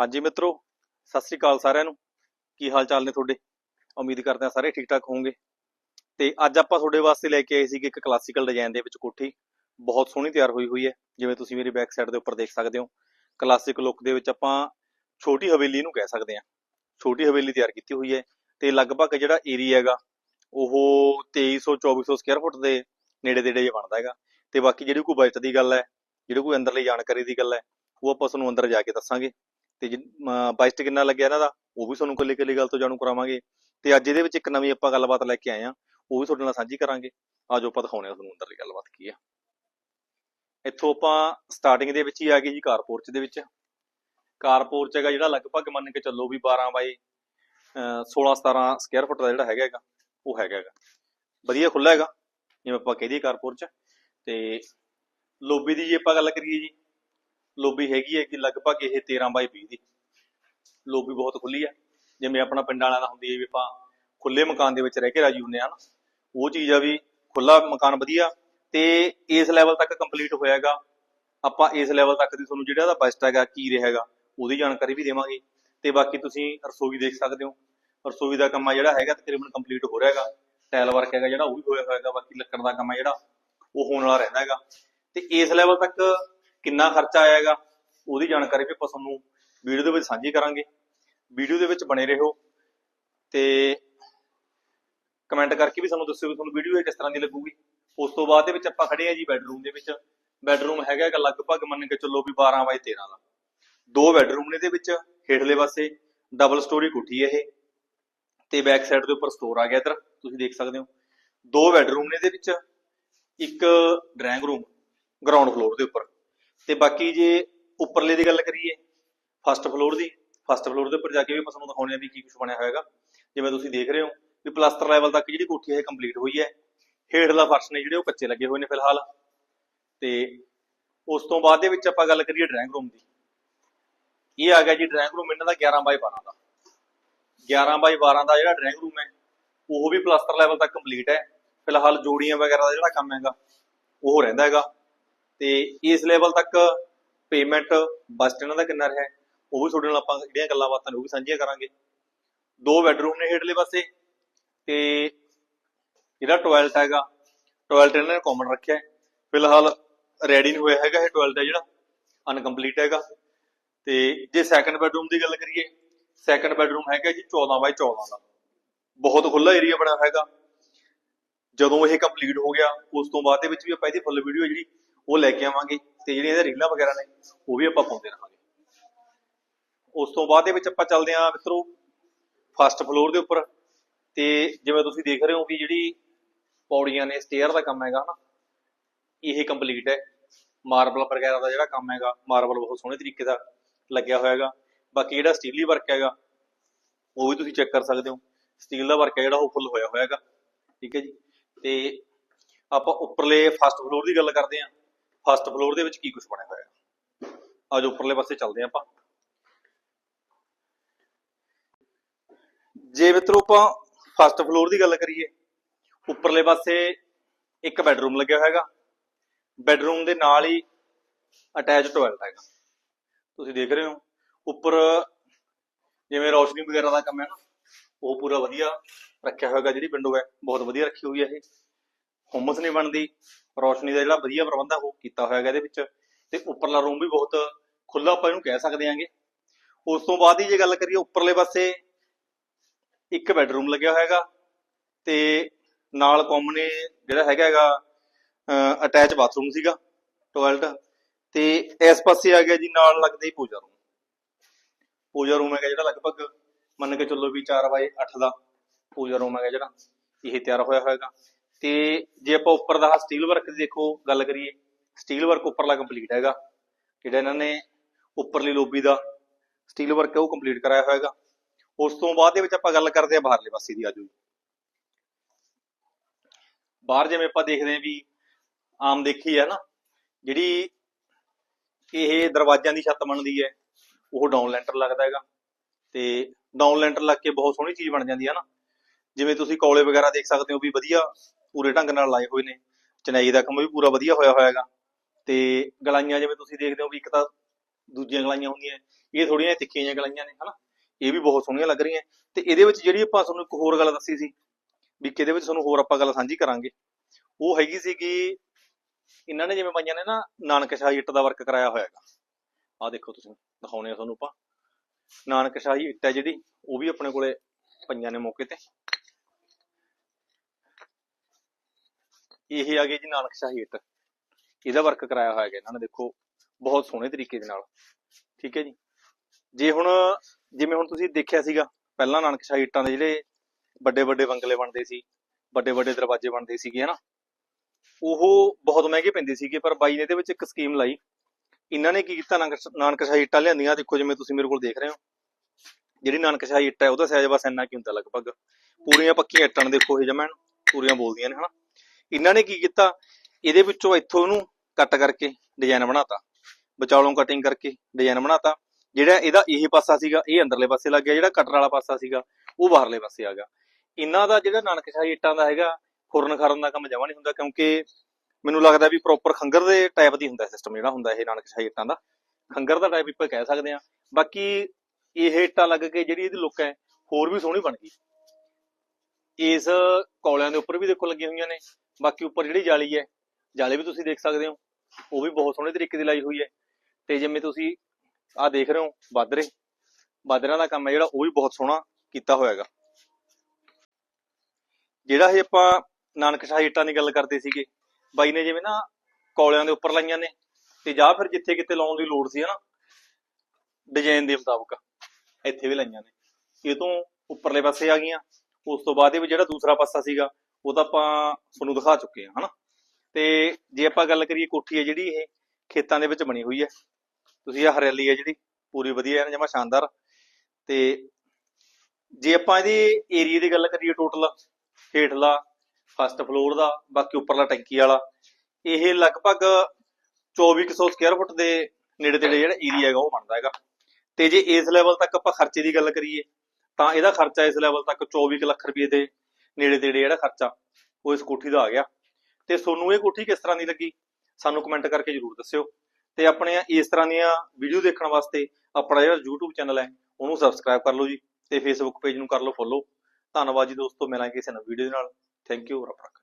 ਹਾਂਜੀ ਮਿੱਤਰੋ, ਸਤਿ ਸ੍ਰੀ ਅਕਾਲ ਸਾਰਿਆਂ ਨੂੰ। ਕੀ ਹਾਲ ਚਾਲ ਨੇ ਤੁਹਾਡੇ? ਉਮੀਦ ਕਰਦੇ ਹਾਂ ਸਾਰੇ ਠੀਕ ਠਾਕ ਹੋਵੋਗੇ। ਤੇ ਅੱਜ ਆਪਾਂ ਤੁਹਾਡੇ ਵਾਸਤੇ ਲੈ ਕੇ ਆਏ ਸੀਗੇ ਇੱਕ ਕਲਾਸੀਕਲ ਡਿਜ਼ਾਈਨ ਦੇ ਵਿੱਚ ਕੋਠੀ। ਬਹੁਤ ਸੋਹਣੀ ਤਿਆਰ ਹੋਈ ਹੋਈ ਹੈ। ਜਿਵੇਂ ਤੁਸੀਂ ਮੇਰੀ ਬੈਕ ਸਾਈਡ ਦੇ ਉੱਪਰ ਦੇਖ ਸਕਦੇ ਹੋ। ਕਲਾਸਿਕ ਲੁੱਕ ਦੇ ਵਿੱਚ ਆਪਾਂ ਛੋਟੀ ਹਵੇਲੀ ਨੂੰ ਕਹਿ ਸਕਦੇ ਹਾਂ। ਛੋਟੀ ਹਵੇਲੀ ਤਿਆਰ ਕੀਤੀ ਹੋਈ ਹੈ ਤੇ ਲਗਭਗ ਜਿਹੜਾ ਏਰੀਆ ਹੈਗਾ, ਉਹ 2300 2400 ਸਕੁਅਰ ਫੁੱਟ ਦੇ ਨੇੜੇ ਤੇੜੇ ਜਿਹਾ ਬਣਦਾ ਹੈਗਾ। ਤੇ ਬਾਕੀ ਜਿਹੜੀ ਕੋਈ ਬਜਟ ਦੀ ਗੱਲ ਹੈ, ਜਿਹੜੀ ਕੋਈ ਅੰਦਰਲੀ ਜਾਣਕਾਰੀ ਦੀ ਗੱਲ ਹੈ, ਉਹ ਆਪਾਂ ਤੁਹਾਨੂੰ ਅੰਦਰ ਜਾ ਕੇ ਦੱਸਾਂਗੇ। ਤੇ ਬਜਟ ਕਿੰਨਾ ਲੱਗਿਆ ਇਹਨਾਂ ਦਾ, ਉਹ ਵੀ ਤੁਹਾਨੂੰ ਕੱਲੀ ਕੱਲੀ ਗੱਲ ਤੋਂ ਜਾਣੂ ਕਰਾਵਾਂਗੇ। ਤੇ ਅੱਜ ਇਹਦੇ ਵਿੱਚ ਇੱਕ ਨਵੀਂ ਆਪਾਂ ਗੱਲਬਾਤ ਲੈ ਕੇ ਆਏ ਆ ਉਹ ਵੀ ਤੁਹਾਡੇ ਨਾਲ ਸਾਂਝੀ ਕਰਾਂਗੇ। ਆਜੋ ਆਪਾਂ ਦਿਖਾਉਣੇ ਆ ਤੁਹਾਨੂੰ ਅੰਦਰਲੀ ਗੱਲਬਾਤ ਕੀ ਆ। ਇੱਥੋਂ ਆਪਾਂ ਸਟਾਰਟਿੰਗ ਦੇ ਵਿੱਚ ਹੀ ਆ ਗਏ ਜੀ ਕਾਰਪੋਰਚ ਦੇ ਵਿੱਚ। ਕਾਰਪੋਰਚ ਹੈਗਾ ਜਿਹੜਾ ਲਗਭਗ ਮੰਨ ਕੇ ਚੱਲੋ ਵੀ 12 ਬਾਈ 16 17 ਸਕੁਅਰ ਫੁੱਟ ਦਾ ਜਿਹੜਾ ਹੈਗਾ ਹੈਗਾ, ਉਹ ਹੈਗਾ ਹੈਗਾ। ਵਧੀਆ ਖੁੱਲਾ ਹੈਗਾ, ਜਿਵੇਂ ਆਪਾਂ ਕਹਿ ਦਈਏ ਕਾਰਪੋਰਚ ਤੇ ਲੋਬੀ ਦੀ ਜੇ ਆਪਾਂ ਗੱਲ ਕਰੀਏ ਜੀ ਲੋਬੀ ਹੈਗੀ ਹੈ ਕਿ ਲਗਭਗ ਇਹ 13 ਬਾਈ 20 ਦੀ। ਲੋਬੀ ਬਹੁਤ ਖੁੱਲੀ ਹੈ ਜਿਵੇਂ ਆਪਣਾ ਪਿੰਡ ਵਾਲਿਆਂ ਦਾ ਹੁੰਦੀ ਹੈ ਵੀ ਆਪਾਂ ਖੁੱਲੇ ਮਕਾਨ ਦੇ ਵਿੱਚ ਰਹਿ ਕੇ ਰਾਜੀ ਹੁੰਦੇ ਆ ਨਾ। ਉਹ ਚੀਜ਼ ਆ ਵੀ ਖੁੱਲਾ ਮਕਾਨ ਵਧੀਆ ਤੇ ਇਸ ਲੈਵਲ ਤੱਕ ਕੰਪਲੀਟ ਹੋਇਆਗਾ। ਆਪਾਂ ਇਸ ਲੈਵਲ ਤੱਕ ਦੀ ਤੁਹਾਨੂੰ ਜਿਹੜਾ ਦਾ ਬਜਟ ਹੈਗਾ, ਕੀ ਰਹੇਗਾ ਉਹਦੀ ਜਾਣਕਾਰੀ ਵੀ ਦੇਵਾਂਗੇ। ਤੇ ਬਾਕੀ ਤੁਸੀਂ ਰਸੋਈ ਦੇਖ ਸਕਦੇ ਹੋ। ਰਸੋਈ ਦਾ ਕੰਮ ਆ ਜਿਹੜਾ ਹੈਗਾ, ਤਕਰੀਬਨ ਕੰਪਲੀਟ ਹੋ ਰਿਹਾ ਹੈਗਾ। ਟਾਇਲ ਵਰਕ ਹੈਗਾ ਜਿਹੜਾ, ਉਹ ਵੀ ਹੋਇਆ ਹੋਇਆਗਾ। ਬਾਕੀ ਲੱਕੜ ਦਾ ਕੰਮ ਆ ਜਿਹੜਾ, ਉਹ ਹੋਣ ਵਾਲਾ ਰਹਿੰਦਾ ਹੈਗਾ। ਤੇ ਇਸ ਲੈਵਲ ਤੱਕ ਕਿੰਨਾ ਖਰਚਾ ਆਏਗਾ ਉਹਦੀ ਜਾਣਕਾਰੀ ਵੀ ਆਪਾਂ ਤੁਹਾਨੂੰ ਵੀਡੀਓ ਦੇ ਵਿੱਚ ਸਾਂਝੀ ਕਰਾਂਗੇ। ਵੀਡੀਓ ਦੇ ਵਿੱਚ ਬਣੇ ਰਹੋ ਤੇ ਕਮੈਂਟ ਕਰਕੇ ਵੀ ਸਾਨੂੰ ਦੱਸਿਓ ਵੀ ਤੁਹਾਨੂੰ ਵੀਡੀਓ ਇਹ ਕਿਸ ਤਰ੍ਹਾਂ ਦੀ ਲੱਗੂਗੀ। ਉਸ ਤੋਂ ਬਾਅਦ ਦੇ ਵਿੱਚ ਆਪਾਂ ਖੜੇ ਆ ਜੀ ਬੈੱਡਰੂਮ ਦੇ ਵਿੱਚ। ਬੈੱਡਰੂਮ ਹੈਗਾ ਹੈਗਾ ਲਗਭਗ ਮੰਨ ਕੇ ਚੱਲੋ ਵੀ 12 ਬਾਈ 13 ਦਾ। ਦੋ ਬੈੱਡਰੂਮ ਨੇ ਦੇ ਵਿੱਚ, ਹੇਠਲੇ ਪਾਸੇ ਡਬਲ ਸਟੋਰੀ ਕੋਠੀ ਹੈ ਇਹ। ਤੇ ਬੈਕ ਸਾਈਡ ਦੇ ਉੱਪਰ ਸਟੋਰ ਆ ਗਿਆ ਇੱਧਰ, ਤੁਸੀਂ ਦੇਖ ਸਕਦੇ ਹੋ। ਦੋ ਬੈੱਡਰੂਮ ਨੇ ਦੇ ਵਿੱਚ, ਇੱਕ ਡਰਾਇੰਗ ਰੂਮ ਗਰਾਊਂਡ ਫਲੋਰ ਦੇ ਉੱਪਰ। ਤੇ ਬਾਕੀ ਜੇ ਉੱਪਰਲੇ ਦੀ ਗੱਲ ਕਰੀਏ ਫਸਟ ਫਲੋਰ ਦੀ ਫਸਟ ਫਲੋਰ ਦੇ ਉੱਪਰ ਜਾ ਕੇ ਵੀ ਆਪਾਂ ਤੁਹਾਨੂੰ ਦਿਖਾਉਣੇ ਆ ਵੀ ਕੀ ਕੁਝ ਬਣਿਆ ਹੋਇਆਗਾ। ਜਿਵੇਂ ਤੁਸੀਂ ਦੇਖ ਰਹੇ ਹੋ ਵੀ ਪਲਾਸਟਰ ਲੈਵਲ ਤੱਕ ਜਿਹੜੀ ਕੋਠੀ ਹੈ ਇਹ ਕੰਪਲੀਟ ਹੋਈ ਹੈ। ਹੇਠਲਾ ਫਰਸ਼ ਨੇ ਜਿਹੜੇ ਉਹ ਕੱਚੇ ਲੱਗੇ ਹੋਏ ਨੇ ਫਿਲਹਾਲ। ਤੇ ਉਸ ਤੋਂ ਬਾਅਦ ਦੇ ਵਿੱਚ ਆਪਾਂ ਗੱਲ ਕਰੀਏ ਡਰਾਇੰਗ ਰੂਮ ਦੀ। ਇਹ ਆ ਗਿਆ ਜੀ ਡਰਾਇੰਗ ਰੂਮ ਇਹਨਾਂ ਦਾ 11 ਬਾਈ 12 ਦਾ। 11 ਬਾਈ 12 ਦਾ ਜਿਹੜਾ ਡਰਾਇੰਗ ਰੂਮ ਹੈ, ਉਹ ਵੀ ਪਲਾਸਟਰ ਲੈਵਲ ਤੱਕ ਕੰਪਲੀਟ ਹੈ। ਫਿਲਹਾਲ ਜੋੜੀਆਂ ਵਗੈਰਾ ਦਾ ਜਿਹੜਾ ਕੰਮ ਹੈਗਾ, ਉਹ ਰਹਿੰਦਾ ਹੈਗਾ। ਤੇ ਇਸ ਲੈਵਲ ਤੱਕ ਪੇਮੈਂਟ ਬਸਟ ਇਹਨਾਂ ਦਾ ਕਿੰਨਾ ਰਿਹਾ ਉਹ ਵੀ ਤੁਹਾਡੇ ਨਾਲ ਆਪਾਂ ਜਿਹੜੀਆਂ ਗੱਲਾਂ ਬਾਤਾਂ ਨੇ ਉਹ ਵੀ ਸਾਂਝੀਆਂ ਕਰਾਂਗੇ। ਦੋ ਬੈਡਰੂਮ ਨੇ ਹੇਠਲੇ ਪਾਸੇ ਤੇ ਜਿਹੜਾ ਟਾਇਲਟ ਹੈਗਾ ਟਾਇਲਟ ਇਹਨਾਂ ਨੇ ਕਾਮਨ ਰੱਖਿਆ ਹੈ। ਫਿਲਹਾਲ ਰੈਡੀ ਨਹੀਂ ਹੋਇਆ ਹੈਗਾ ਇਹ ਟਾਇਲਟ ਹੈ ਜਿਹੜਾ ਅਨਕੰਪਲੀਟ ਹੈਗਾ। ਤੇ ਜੇ ਸੈਕੰਡ ਬੈਡਰੂਮ ਦੀ ਗੱਲ ਕਰੀਏ ਸੈਕੰਡ ਬੈਡਰੂਮ ਹੈਗਾ ਜੀ 14 ਬਾਈ 14 ਦਾ। ਬਹੁਤ ਖੁੱਲਾ ਏਰੀਆ ਬਣਿਆ ਹੈਗਾ। ਜਦੋਂ ਇਹ ਕੰਪਲੀਟ ਹੋ ਗਿਆ, ਉਸ ਤੋਂ ਬਾਅਦ ਦੇ ਵਿੱਚ ਵੀ ਆਪਾਂ ਇਹਦੀ ਫੁੱਲ ਵੀਡੀਓ ਜਿਹੜੀ ਉਹ ਲੈ ਕੇ ਆਵਾਂਗੇ ਤੇ ਜਿਹੜੀਆਂ ਇਹਦੇ ਰੀਲਾਂ ਵਗੈਰਾ ਨੇ, ਉਹ ਵੀ ਆਪਾਂ ਪਾਉਂਦੇ ਰਹਾਂਗੇ। ਉਸ ਤੋਂ ਬਾਅਦ ਦੇ ਵਿੱਚ ਆਪਾਂ ਚੱਲਦੇ ਆਂ ਮਿੱਤਰੋ ਫਸਟ ਫਲੋਰ ਦੇ ਉੱਪਰ। ਤੇ ਜਿਵੇਂ ਤੁਸੀਂ ਦੇਖ ਰਹੇ ਹੋ ਕਿ ਜਿਹੜੀ ਪੌੜੀਆਂ ਨੇ ਸਟੇਅਰ ਦਾ ਕੰਮ ਹੈਗਾ ਨਾ ਇਹ ਕੰਪਲੀਟ ਹੈ। ਮਾਰਬਲ ਵਗੈਰਾ ਦਾ ਜਿਹੜਾ ਕੰਮ ਹੈਗਾ ਮਾਰਬਲ ਬਹੁਤ ਸੋਹਣੇ ਤਰੀਕੇ ਦਾ ਲੱਗਿਆ ਹੋਇਆ ਹੈਗਾ। ਬਾਕੀ ਜਿਹੜਾ ਸਟੀਲੀ ਵਰਕ ਹੈਗਾ, ਉਹ ਵੀ ਤੁਸੀਂ ਚੈੱਕ ਕਰ ਸਕਦੇ ਹੋ। ਸਟੀਲ ਦਾ ਵਰਕ ਹੈ ਜਿਹੜਾ, ਉਹ ਫੁੱਲ ਹੋਇਆ ਹੋਇਆ ਹੈਗਾ। ਠੀਕ ਹੈ ਜੀ। ਤੇ ਆਪਾਂ ਉੱਪਰਲੇ ਫਸਟ ਫਲੋਰ ਦੀ ਗੱਲ ਕਰਦੇ ਆਂ ਫਸਟ ਫਲੋਰ ਦੇ ਵਿੱਚ ਕੀ ਕੁਝ ਬਣਿਆ ਹੋਇਆ? ਹੈ ਆਜੋ ਉੱਪਰਲੇ ਪਾਸੇ ਚੱਲਦੇ ਆਪਾਂ। ਜੇ ਮਿੱਤਰੋ ਆਪਾਂ ਫਸਟ ਫਲੋਰ ਦੀ ਗੱਲ ਕਰੀਏ, ਉੱਪਰਲੇ ਪਾਸੇ ਇੱਕ ਬੈੱਡਰੂਮ ਲੱਗਿਆ ਹੋਇਆ ਹੈਗਾ। ਬੈੱਡਰੂਮ ਦੇ ਨਾਲ ਹੀ ਅਟੈਚ ਟਾਇਲਟ ਹੈਗਾ। ਤੁਸੀਂ ਦੇਖ ਰਹੇ ਹੋ, ਉੱਪਰ ਜਿਵੇਂ ਰੌਸ਼ਨੀ ਵਗੈਰਾ ਦਾ ਕੰਮ ਹੈ ਨਾ, ਉਹ ਪੂਰਾ ਵਧੀਆ ਰੱਖਿਆ ਹੋਇਆਗਾ ਜਿਹੜੀ ਵਿੰਡੋ ਹੈ, ਬਹੁਤ ਵਧੀਆ ਰੱਖੀ ਹੋਈ ਹੈ ਇਹ। ਹੁਮਸ ਨਹੀਂ ਬਣਦੀ, ਰੋਸ਼ਨੀ ਦਾ ਜਿਹੜਾ ਵਧੀਆ ਪ੍ਰਬੰਧ ਹੈ ਉਹ ਕੀਤਾ ਹੋਇਆ ਹੈਗਾ ਇਹਦੇ ਵਿੱਚ। ਤੇ ਉੱਪਰਲਾ ਰੂਮ ਵੀ ਬਹੁਤ ਖੁੱਲਾ ਆਪਾਂ ਇਹਨੂੰ ਕਹਿ ਸਕਦੇ ਹਾਂਗੇ। ਉਸ ਤੋਂ ਬਾਅਦ ਹੀ ਜੇ ਗੱਲ ਕਰੀਏ ਉੱਪਰਲੇ ਪਾਸੇ, ਇੱਕ ਬੈੱਡਰੂਮ ਲੱਗਿਆ ਹੋਇਆ ਹੈਗਾ ਤੇ ਨਾਲ ਕਾਮਨ ਜਿਹੜਾ ਹੈਗਾ ਹੈਗਾ ਅਟੈਚ ਬਾਥਰੂਮ ਸੀਗਾ ਟਾਇਲਟ ਤੇ ਇਸ ਪਾਸੇ ਆ ਗਿਆ ਜੀ ਨਾਲ ਲੱਗਦਾ ਹੀ ਪੂਜਾ ਰੂਮ ਪੂਜਾ ਰੂਮ ਹੈਗਾ ਜਿਹੜਾ ਲਗਭਗ ਮੰਨ ਕੇ ਚੱਲੋ ਵੀ 4 ਬਾਏ 8 ਦਾ ਪੂਜਾ ਰੂਮ ਹੈਗਾ ਜਿਹੜਾ, ਇਹ ਤਿਆਰ ਹੋਇਆ ਹੋਏਗਾ ਤੇ ਜੇ ਆਪਾਂ ਉੱਪਰ ਦਾ ਸਟੀਲ ਵਰਕ ਦੀ ਦੇਖੋ ਗੱਲ ਕਰੀਏ ਸਟੀਲ ਵਰਕ ਉੱਪਰਲਾ ਕੰਪਲੀਟ ਹੈਗਾ। ਜਿਹੜਾ ਇਹਨਾਂ ਨੇ ਉੱਪਰਲੀ ਲੋਬੀ ਦਾ ਸਟੀਲ ਵਰਕ ਉਹ ਕੰਪਲੀਟ ਕਰਾਇਆ ਹੋਇਆ ਹੈਗਾ। ਉਸ ਤੋਂ ਬਾਅਦ ਦੇ ਵਿੱਚ ਆਪਾਂ ਗੱਲ ਕਰਦੇ ਹਾਂ ਬਾਹਰਲੇ ਪਾਸੇ ਦੀ ਆਜੋ। ਬਾਹਰ ਜਿਵੇਂ ਆਪਾਂ ਦੇਖਦੇ ਹਾਂ ਵੀ ਆਮ ਦੇਖੀ ਹੈ ਨਾ, ਜਿਹੜੀ ਇਹ ਦਰਵਾਜ਼ਿਆਂ ਦੀ ਛੱਤ ਬਣਦੀ ਹੈ, ਉਹ ਡਾਊਨ ਲੈਂਟਰ ਲੱਗਦਾ ਹੈਗਾ। ਤੇ ਡਾਊਨ ਲੈਂਟਰ ਲੱਗ ਕੇ ਬਹੁਤ ਸੋਹਣੀ ਚੀਜ਼ ਬਣ ਜਾਂਦੀ ਹੈ ਨਾ। ਜਿਵੇਂ ਤੁਸੀਂ ਕੌਲੇ ਵਗੈਰਾ ਦੇਖ ਸਕਦੇ ਹੋ ਵੀ ਵਧੀਆ ਪੂਰੇ ਢੰਗ ਨਾਲ ਲਾਏ ਹੋਏ ਨੇ। ਚਨਾਈ ਦਾ ਕੰਮ ਵੀ ਪੂਰਾ ਵਧੀਆ ਹੋਇਆ ਹੋਇਆ ਤੇ ਗਲਾਈਆਂ ਜਿਵੇਂ ਤੁਸੀਂ ਦੇਖਦੇ ਹੋ ਵੀ ਇੱਕ ਤਾਂ ਦੂਜੀਆਂ ਗਲਾਈਆਂ ਹੁੰਦੀਆਂ ਇਹ ਥੋੜੀਆਂ ਤਿੱਖੀਆਂ ਜਿਹੀਆਂ ਗਲਾਈਆਂ ਨੇ, ਹਨਾ? ਇਹ ਵੀ ਬਹੁਤ ਸੋਹਣੀਆਂ ਲੱਗ ਰਹੀਆਂ। ਤੇ ਇਹਦੇ ਵਿੱਚ ਜਿਹੜੀ ਆਪਾਂ ਤੁਹਾਨੂੰ ਇੱਕ ਹੋਰ ਗੱਲ ਦੱਸੀ ਸੀ, ਵੀ ਕਿਹਦੇ ਵਿੱਚ ਤੁਹਾਨੂੰ ਹੋਰ ਆਪਾਂ ਗੱਲ ਸਾਂਝੀ ਕਰਾਂਗੇ। ਉਹ ਹੈਗੀ ਸੀ ਕਿ ਇਹਨਾਂ ਨੇ ਜਿਵੇਂ ਪਾਈਆਂ ਨੇ ਨਾ ਨਾਨਕਸ਼ਾਹੀ ਇੱਟ ਦਾ ਵਰਕ ਕਰਾਇਆ ਹੋਇਆ ਹੈਗਾ ਆਹ ਦੇਖੋ ਤੁਸੀਂ ਦਿਖਾਉਣੇ ਆ ਤੁਹਾਨੂੰ ਆਪਾਂ। ਨਾਨਕਸ਼ਾਹੀ ਇੱਟ ਹੈ ਜਿਹੜੀ, ਉਹ ਵੀ ਆਪਣੇ ਕੋਲੇ ਪਈਆਂ ਨੇ ਮੌਕੇ ਤੇ। ਇਹ ਆ ਗਏ ਜੀ ਨਾਨਕਸ਼ਾਹੀ ਇੱਟ ਇਹਦਾ ਵਰਕ ਕਰਾਇਆ ਹੋਇਆ ਹੈ ਇਹਨਾਂ ਨੇ, ਦੇਖੋ, ਬਹੁਤ ਸੋਹਣੇ ਤਰੀਕੇ ਦੇ ਨਾਲ। ਠੀਕ ਹੈ ਜੀ? ਜੇ ਹੁਣ, ਜਿਵੇਂ ਹੁਣ ਤੁਸੀਂ ਦੇਖਿਆ ਸੀਗਾ, ਪਹਿਲਾਂ ਨਾਨਕਸ਼ਾਹੀ ਇੱਟਾਂ ਦੇ ਜਿਹੜੇ ਵੱਡੇ ਵੱਡੇ ਬੰਗਲੇ ਬਣਦੇ ਸੀ, ਵੱਡੇ ਵੱਡੇ ਦਰਵਾਜ਼ੇ ਬਣਦੇ ਸੀਗੇ, ਹਨਾ? ਉਹ ਬਹੁਤ ਮਹਿੰਗੇ ਪੈਂਦੇ ਸੀਗੇ, ਪਰ ਬਾਈ ਨੇ ਇਹਦੇ ਵਿੱਚ ਇੱਕ ਸਕੀਮ ਲਾਈ। ਇਹਨਾਂ ਨੇ ਕੀ ਕੀਤਾ? ਨਾਨਕ- ਨਾਨਕਸ਼ਾਹੀ ਇੱਟਾਂ ਲਿਆਂਦੀਆਂ। ਦੇਖੋ, ਜਿਵੇਂ ਤੁਸੀਂ ਮੇਰੇ ਕੋਲ ਦੇਖ ਰਹੇ ਹੋ। ਜਿਹੜੀ ਨਾਨਕਸ਼ਾਹੀ ਇੱਟ ਹੈ, ਉਹਦਾ ਸਾਈਜ਼ ਬਸ ਇੰਨਾ ਕੀ ਹੁੰਦਾ, ਲਗਭਗ। ਪੂਰੀਆਂ ਪੱਕੀਆਂ ਇੱਟਾਂ ਨੇ, ਦੇਖੋ, ਇਹ ਜਮੈਨ ਪੂਰੀਆਂ ਬੋਲਦੀਆਂ ਨੇ, ਹਨਾ? ਇਹਨਾਂ ਨੇ ਕੀ ਕੀਤਾ? ਇਹਦੇ ਵਿੱਚੋਂ ਇੱਥੋਂ ਇਹਨੂੰ ਕੱਟ ਕਰਕੇ ਡਿਜ਼ਾਈਨ ਬਣਾਤਾ। ਵਿਚਾਲੋਂ ਕਟਿੰਗ ਕਰਕੇ ਡਿਜ਼ਾਈਨ ਬਣਾਤਾ। ਜਿਹੜਾ ਇਹਦਾ ਇਹ ਪਾਸਾ ਸੀਗਾ, ਇਹ ਅੰਦਰਲੇ ਪਾਸੇ ਲੱਗ ਗਿਆ, ਜਿਹੜਾ ਕਟਰ ਵਾਲਾ ਪਾਸਾ ਸੀਗਾ, ਉਹ ਬਾਹਰਲੇ ਪਾਸੇ ਆ ਗਿਆ। ਇਹਨਾਂ ਦਾ ਜਿਹੜਾ ਨਾਨਕਸ਼ਾਹੀ ਇੱਟਾਂ ਦਾ ਹੈਗਾ, ਖੁਰਨ ਖਰਨ ਦਾ ਕੰਮ ਜਮਾ ਨਹੀਂ ਹੁੰਦਾ ਕਿਉਂਕਿ ਮੈਨੂੰ ਲੱਗਦਾ ਵੀ ਪ੍ਰੋਪਰ ਖੰਗਰ ਦੇ ਟਾਈਪ ਦੀ ਹੁੰਦਾ ਸਿਸਟਮ ਜਿਹੜਾ ਹੁੰਦਾ ਇਹ ਨਾਨਕਸ਼ਾਹੀ ਇੱਟਾਂ ਦਾ। ਖੰਗਰ ਦਾ ਟਾਈਪ ਆਪਾਂ ਕਹਿ ਸਕਦੇ ਹਾਂ। ਬਾਕੀ ਇਹ ਇੱਟਾਂ ਲੱਗ ਕੇ ਜਿਹੜੀ ਇਹਦੀ ਲੁੱਕ ਹੈ, ਹੋਰ ਵੀ ਸੋਹਣੀ ਬਣ ਗਈ। ਇਸ ਕੌਲਿਆਂ ਦੇ ਉੱਪਰ ਵੀ ਦੇਖੋ ਲੱਗੀਆਂ ਹੋਈਆਂ ਨੇ। ਬਾਕੀ ਉੱਪਰ ਜਿਹੜੀ ਜਾਲੀ ਹੈ, ਜਾਲੇ ਵੀ ਤੁਸੀਂ ਦੇਖ ਸਕਦੇ ਹੋ, ਉਹ ਵੀ ਬਹੁਤ ਸੋਹਣੇ ਤਰੀਕੇ ਦੀ ਲਾਈ ਹੋਈ ਹੈ। ਤੇ ਜਿਵੇਂ ਤੁਸੀਂ ਆਹ ਦੇਖ ਰਹੇ ਹੋ, ਬਾਦਰੇ ਬਾਦਰਾਂ ਦਾ ਕੰਮ ਹੈ ਜਿਹੜਾ, ਉਹ ਵੀ ਬਹੁਤ ਸੋਹਣਾ ਕੀਤਾ ਹੋਇਆ ਹੈਗਾ। ਜਿਹੜਾ ਇਹ ਆਪਾਂ ਨਾਨਕਸ਼ਾਹੀ ਇੱਟਾਂ ਦੀ ਗੱਲ ਕਰਦੇ ਸੀਗੇ, ਬਾਈ ਨੇ ਜਿਵੇਂ ਨਾ ਕੌਲਿਆਂ ਦੇ ਉੱਪਰ ਲਾਈਆਂ ਨੇ, ਤੇ ਜਾਂ ਫਿਰ ਜਿੱਥੇ ਕਿਤੇ ਲਾਉਣ ਦੀ ਲੋੜ ਸੀ ਹਨਾ, ਡਿਜ਼ਾਈਨ ਦੇ ਮੁਤਾਬਕ ਇੱਥੇ ਵੀ ਲਾਈਆਂ ਨੇ। ਇਹ ਤੋਂ ਉੱਪਰਲੇ ਪਾਸੇ ਆ ਗਈਆਂ, ਉਸ ਤੋਂ ਬਾਅਦ ਇਹ ਵੀ ਜਿਹੜਾ ਦੂਸਰਾ ਪਾਸਾ ਸੀਗਾ ਉਹ ਤਾਂ ਆਪਾਂ ਤੁਹਾਨੂੰ ਦਿਖਾ ਚੁੱਕੇ ਹਾਂ, ਹਨਾ? ਤੇ ਜੇ ਆਪਾਂ ਗੱਲ ਕਰੀਏ ਕੋਠੀ ਹੈ ਜਿਹੜੀ, ਇਹ ਖੇਤਾਂ ਦੇ ਵਿੱਚ ਬਣੀ ਹੋਈ ਹੈ। ਤੁਸੀਂ ਇਹ ਹਰਿਆਲੀ ਹੈ ਜਿਹੜੀ, ਪੂਰੀ ਵਧੀਆ ਹੈ, ਜਮਾ ਸ਼ਾਨਦਾਰ। ਤੇ ਜੇ ਆਪਾਂ ਇਹਦੀ ਏਰੀਆ ਦੀ ਗੱਲ ਕਰੀਏ ਟੋਟਲ ਹੇਠਲਾ ਫਸਟ ਫਲੋਰ ਦਾ, ਬਾਕੀ ਉੱਪਰਲਾ ਟੈਂਕੀ ਵਾਲਾ, ਇਹ ਲਗਭਗ 2400 ਸਕੁਅਰ ਫੁੱਟ ਦੇ ਨੇੜੇ ਤੇੜੇ ਜਿਹੜਾ ਏਰੀਆ ਹੈਗਾ, ਉਹ ਬਣਦਾ ਹੈਗਾ। ਤੇ ਜੇ ਇਸ ਲੈਵਲ ਤੱਕ ਆਪਾਂ ਖਰਚੇ ਦੀ ਗੱਲ ਕਰੀਏ, ਤਾਂ ਇਹਦਾ ਖਰਚਾ ਇਸ ਲੈਵਲ ਤੱਕ 24 ਕੁ ਲੱਖ ਰੁਪਏ ਦੇ ਨੇੜੇ ਤੇੜੇ ਜਿਹੜਾ ਖਰਚਾ, ਉਹ ਇਸ ਕੋਠੀ ਦਾ ਆ ਗਿਆ। ਤੇ ਤੁਹਾਨੂੰ ਇਹ ਕੋਠੀ ਕਿਸ ਤਰ੍ਹਾਂ ਦੀ ਲੱਗੀ? ਸਾਨੂੰ ਕਮੈਂਟ ਕਰਕੇ ਜਰੂਰ ਦੱਸਿਓ। ਤੇ ਆਪਣੇ ਇਸ ਤਰ੍ਹਾਂ ਦੀਆਂ ਵੀਡੀਓ ਦੇਖਣ ਵਾਸਤੇ ਆਪਣਾ ਜਿਹੜਾ YouTube ਚੈਨਲ ਹੈ, ਉਹਨੂੰ ਸਬਸਕ੍ਰਾਈਬ ਕਰ ਲਓ ਜੀ ਤੇ Facebook ਪੇਜ ਨੂੰ ਕਰ ਲਓ ਫੋਲੋ ਧੰਨਵਾਦ ਜੀ ਦੋਸਤੋ, ਮਿਲਾਂਗੇ ਕਿਸੇ ਨਵੀਂ ਵੀਡੀਓ ਦੇ ਨਾਲ। ਥੈਂਕ ਯੂ ਰੱਬ ਰੱਖਾ।